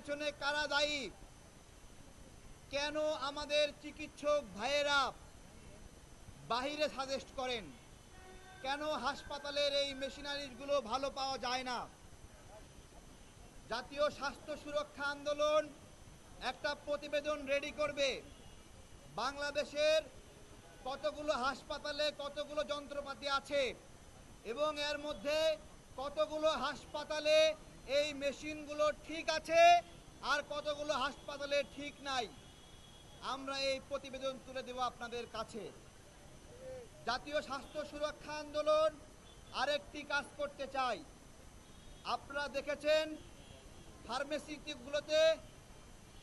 পিছনে কারা দায়ী? কেন আমাদের চিকিৎসক ভাইয়েরা বাহিরে সাজেস্ট করেন? কেন হাসপাতালের এই মেশিনারিজগুলো ভালো পাওয়া যায় না? জাতীয় স্বাস্থ্য সুরক্ষা আন্দোলন একটা প্রতিবেদন রেডি করবে। বাংলাদেশের কতগুলো হাসপাতালে কতগুলো যন্ত্রপাতি আছে? এবং এর মধ্যে কতগুলো হাসপাতালে এই মেশিনগুলো ঠিক আছে, আর কতগুলো হাসপাতালে ঠিক নাই, আমরা এই প্রতিবেদন তুলে দেব আপনাদের কাছে। জাতীয় স্বাস্থ্য সুরক্ষা আন্দোলন আরেকটি কাজ করতে চাই। আপনারা দেখেছেন ফার্মেসিগুলোতে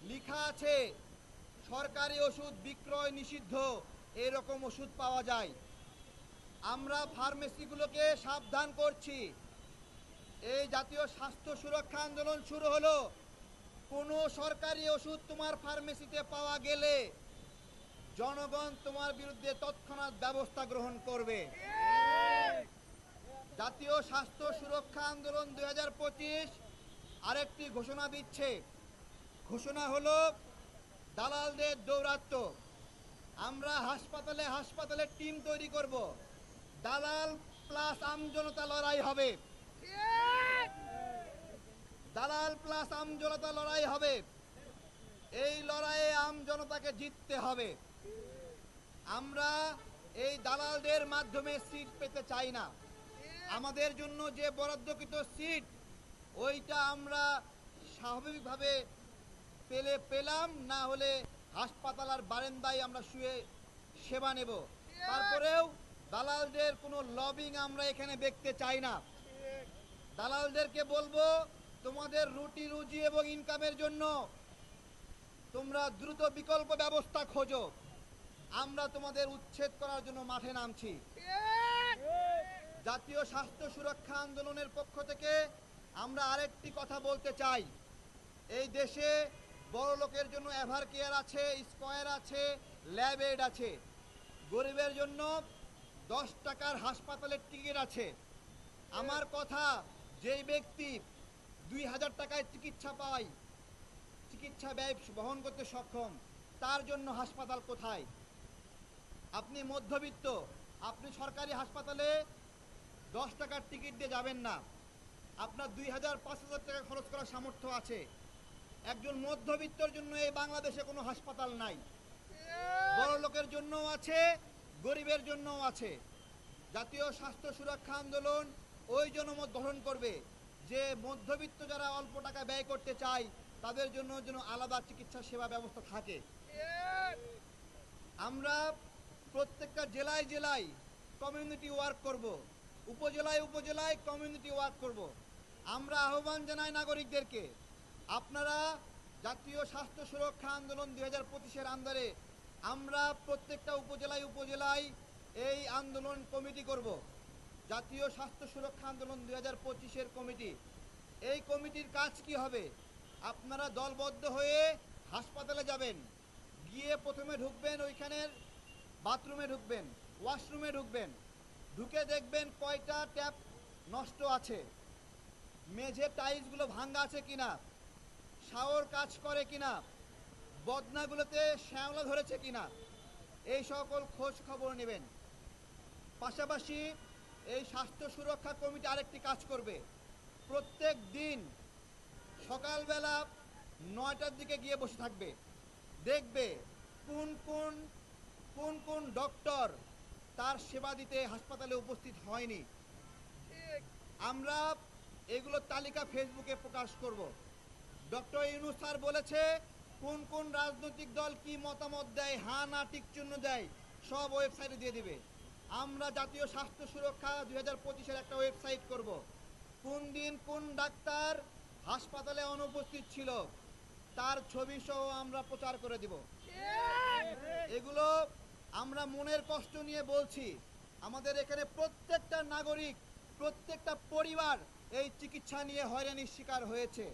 লেখা আছে, সরকারি ওষুধ বিক্রয় নিষিদ্ধ, এরকম ওষুধ পাওয়া যায়। আমরা ফার্মেসিগুলোকে সাবধান করছি। এই জাতীয় স্বাস্থ্য সুরক্ষা আন্দোলন শুরু হলো। কোনো সরকারি ওষুধ তোমার ফার্মেসিতে পাওয়া গেলে জনগণ তোমার বিরুদ্ধে তৎক্ষণাৎ ব্যবস্থা গ্রহণ করবে। জাতীয় স্বাস্থ্য সুরক্ষা আন্দোলন দুই হাজার পঁচিশ আরেকটি ঘোষণা দিচ্ছে। ঘোষণা হলো, দালালদের দৌরাত্ম আমরা হাসপাতালে হাসপাতালে টিম তৈরি করব। দালাল প্লাস আমজনতা লড়াই হবে। প্লাস আমজনতা লড়াই হবে। এই লড়াইয়ে আম জনতাকে জিততে হবে। আমরা এই দালালদের মাধ্যমে সিট পেতে চাই না। আমাদের জন্য যে বরাদ্দকৃত সিট, ওইটা আমরা স্বাভাবিকভাবে পেলে পেলাম, না হলে হাসপাতাল আর বারেন্দায় আমরা শুয়ে সেবা নেব। তারপরেও দালালদের কোনো লবিং আমরা এখানে দেখতে চাই না। দালালদেরকে বলব তোমাদের রুটি, রুজি এবং ইনকামের জন্য তোমরা দ্রুত বিকল্প ব্যবস্থা খোঁজো। আমরা তোমাদের উচ্ছেদ করার জন্য মাঠে নামছি। জাতীয় স্বাস্থ্য সুরক্ষা আন্দোলনের পক্ষ থেকে আমরা আরেকটি কথা বলতে চাই। এই দেশে বড় লোকের জন্য এভার কেয়ার আছে, স্কোয়ার আছে, ল্যাব এড আছে। গরিবের জন্য দশ টাকার হাসপাতালের টিকিট আছে। আমার কথা, যেই ব্যক্তি দুই হাজার টাকায় চিকিৎসা পায় চিকিৎসা ব্যয় বহন করতে সক্ষম। তার জন্য হাসপাতাল কোথায়? আপনি মধ্যবিত্ত, আপনি সরকারি হাসপাতালে দশ টাকার টিকিট দিয়ে যাবেন না। আপনার দুই হাজার পাঁচ হাজার টাকা খরচ করার সামর্থ্য আছে। একজন মধ্যবিত্তর জন্য এই বাংলাদেশে কোনো হাসপাতাল নাই। বড় লোকের জন্যও আছে, গরিবের জন্যও আছে। জাতীয় স্বাস্থ্য সুরক্ষা আন্দোলন ওই জনমত গ্রহণ করবে। যে মধ্যবিত্ত যারা অল্প টাকা ব্যয় করতে চায়, তাদের জন্য যেন আলাদা চিকিৎসা সেবা ব্যবস্থা থাকে। আমরা প্রত্যেকটা জেলায় জেলায় কমিউনিটি ওয়ার্ক করব। উপজেলায় উপজেলায় কমিউনিটি ওয়ার্ক করব। আমরা আহ্বান জানাই নাগরিকদেরকে, আপনারা জাতীয় স্বাস্থ্য সুরক্ষা আন্দোলন দুই হাজার পঁচিশের আন্দারে আমরা প্রত্যেকটা উপজেলায় উপজেলায় এই আন্দোলন কমিটি করব। জাতীয় স্বাস্থ্য সুরক্ষা আন্দোলন দুই হাজার পঁচিশের কমিটি। এই কমিটির কাজ কি হবে? আপনারা দলবদ্ধ হয়ে হাসপাতালে যাবেন। গিয়ে প্রথমে ঢুকবেন ওইখানের বাথরুমে ঢুকবেন, ওয়াশরুমে ঢুকবেন। ঢুকে দেখবেন কয়টা ট্যাপ নষ্ট আছে। মেঝে টাইলসগুলো ভাঙ্গা আছে কিনা? শাওর কাজ করে কিনা? বদনাগুলোতে শ্যাওলা ধরেছে কিনা? এই সকল খোঁজ খবর নেবেন। পাশাপাশি এই স্বাস্থ্য সুরক্ষা কমিটি আরেকটি কাজ করবে। প্রত্যেক দিন সকালবেলা নয়টার দিকে গিয়ে বসে থাকবে। দেখবে কোন কোন কোন কোন ডক্টর তার সেবা দিতে হাসপাতালে উপস্থিত হয়নি। আমরা এগুলো তালিকা ফেসবুকে প্রকাশ করব। ডক্টর ইউনুস স্যার বলেছে, কোন কোন রাজনৈতিক দল কি মতামত দেয়, হা না টিক চিহ্ন দেয়, সব ওয়েবসাইটে দিয়ে দিবে। আমরা জাতীয় স্বাস্থ্য সুরক্ষা দুই হাজার পঁচিশের একটা ওয়েবসাইট করব। কোন দিন কোন ডাক্তার হাসপাতালে অনুপস্থিত ছিল, তার ছবি সহ আমরা প্রচার করে দিব। এগুলো আমরা মনের কষ্ট নিয়ে বলছি। আমাদের এখানে প্রত্যেকটা নাগরিক, প্রত্যেকটা পরিবার এই চিকিৎসা নিয়ে হয়রানির শিকার হয়েছে।